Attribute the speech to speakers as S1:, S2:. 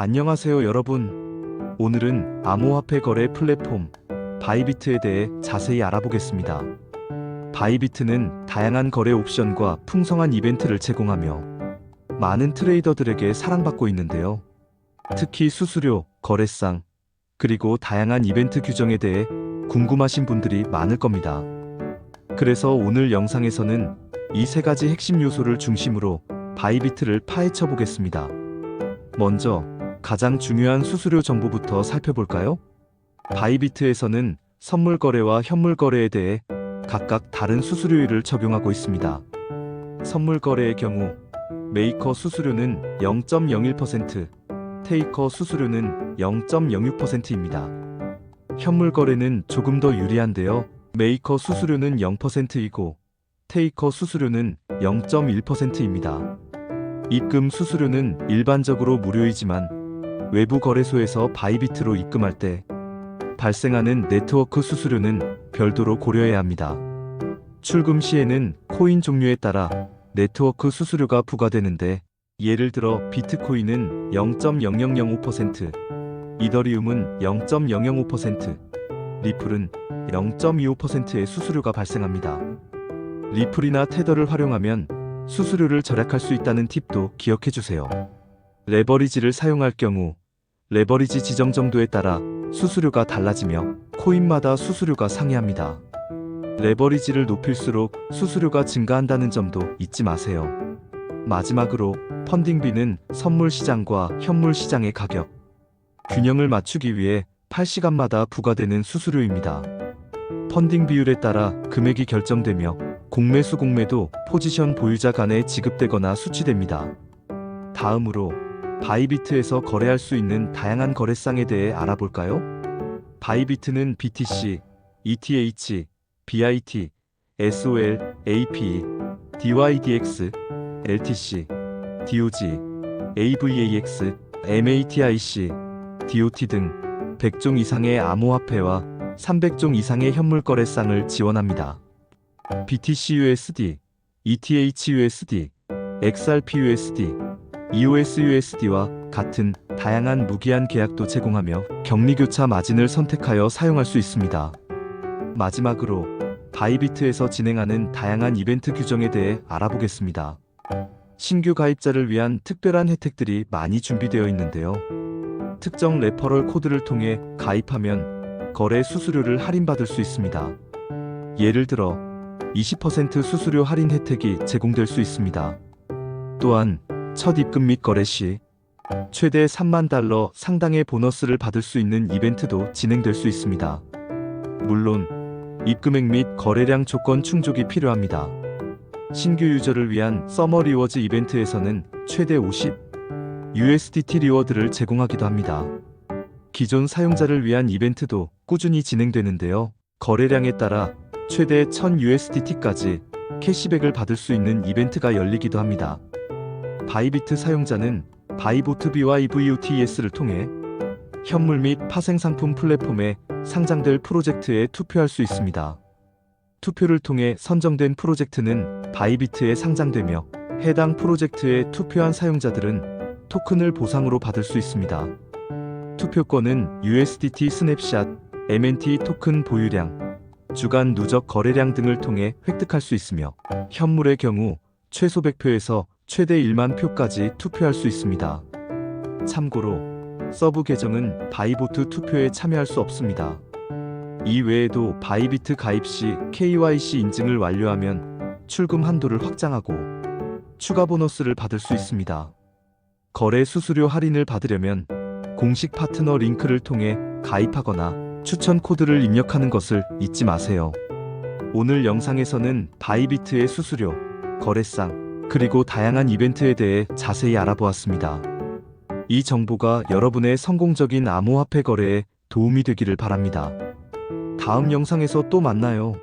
S1: 안녕하세요 여러분. 오늘은 암호화폐 거래 플랫폼 바이비트에 대해 자세히 알아보겠습니다. 바이비트는 다양한 거래 옵션과 풍성한 이벤트를 제공하며 많은 트레이더들에게 사랑받고 있는데요. 특히 수수료, 거래상, 그리고 다양한 이벤트 규정에 대해 궁금하신 분들이 많을 겁니다. 그래서 오늘 영상에서는 이 세 가지 핵심 요소를 중심으로 바이비트를 파헤쳐 보겠습니다. 먼저 가장 중요한 수수료 정보부터 살펴볼까요? 바이비트에서는 선물 거래와 현물 거래에 대해 각각 다른 수수료율을 적용하고 있습니다. 선물 거래의 경우 메이커 수수료는 0.01%, 테이커 수수료는 0.06%입니다. 현물 거래는 조금 더 유리한데요. 메이커 수수료는 0%이고 테이커 수수료는 0.1%입니다. 입금 수수료는 일반적으로 무료이지만 외부 거래소에서 바이비트로 입금할 때 발생하는 네트워크 수수료는 별도로 고려해야 합니다. 출금 시에는 코인 종류에 따라 네트워크 수수료가 부과되는데 예를 들어 비트코인은 0.0005%, 이더리움은 0.005%, 리플은 0.25%의 수수료가 발생합니다. 리플이나 테더를 활용하면 수수료를 절약할 수 있다는 팁도 기억해 주세요. 레버리지를 사용할 경우 레버리지 지정 정도에 따라 수수료가 달라지며 코인마다 수수료가 상이합니다. 레버리지를 높일수록 수수료가 증가한다는 점도 잊지 마세요. 마지막으로 펀딩비는 선물 시장과 현물 시장의 가격, 균형을 맞추기 위해 8시간마다 부과되는 수수료입니다. 펀딩 비율에 따라 금액이 결정되며 공매수 공매도 포지션 보유자 간에 지급되거나 수취됩니다. 다음으로 바이비트에서 거래할 수 있는 다양한 거래상에 대해 알아볼까요? 바이비트는 BTC, ETH, BIT, SOL, AP, DYDX, LTC, DOG, AVAX, MATIC, DOT 등 100종 이상의 암호화폐와 300종 이상의 현물 거래상을 지원합니다. BTC-USD, ETH-USD, XRP-USD, EOS-USD와 같은 다양한 무기한 계약도 제공하며 격리교차 마진을 선택하여 사용할 수 있습니다. 마지막으로 바이비트에서 진행하는 다양한 이벤트 규정에 대해 알아보겠습니다. 신규 가입자를 위한 특별한 혜택들이 많이 준비되어 있는데요. 특정 레퍼럴 코드를 통해 가입하면 거래 수수료를 할인받을 수 있습니다. 예를 들어 20% 수수료 할인 혜택이 제공될 수 있습니다. 또한 첫 입금 및 거래 시 최대 3만 달러 상당의 보너스를 받을 수 있는 이벤트도 진행될 수 있습니다. 물론 입금액 및 거래량 조건 충족이 필요합니다. 신규 유저를 위한 서머 리워즈 이벤트에서는 최대 50 USDT 리워드를 제공하기도 합니다. 기존 사용자를 위한 이벤트도 꾸준히 진행되는데요. 거래량에 따라 최대 1000 USDT까지 캐시백을 받을 수 있는 이벤트가 열리기도 합니다. 바이비트 사용자는 바이보트비와 EVUTS를 통해 현물 및 파생 상품 플랫폼에 상장될 프로젝트에 투표할 수 있습니다. 투표를 통해 선정된 프로젝트는 바이비트에 상장되며 해당 프로젝트에 투표한 사용자들은 토큰을 보상으로 받을 수 있습니다. 투표권은 USDT 스냅샷, MNT 토큰 보유량, 주간 누적 거래량 등을 통해 획득할 수 있으며 현물의 경우 최소 100표에서 최대 1만 표까지 투표할 수 있습니다. 참고로 서브 계정은 바이보트 투표에 참여할 수 없습니다. 이 외에도 바이비트 가입 시 KYC 인증을 완료하면 출금 한도를 확장하고 추가 보너스를 받을 수 있습니다. 거래 수수료 할인을 받으려면 공식 파트너 링크를 통해 가입하거나 추천 코드를 입력하는 것을 잊지 마세요. 오늘 영상에서는 바이비트의 수수료, 거래상, 그리고 다양한 이벤트에 대해 자세히 알아보았습니다. 이 정보가 여러분의 성공적인 암호화폐 거래에 도움이 되기를 바랍니다. 다음 영상에서 또 만나요.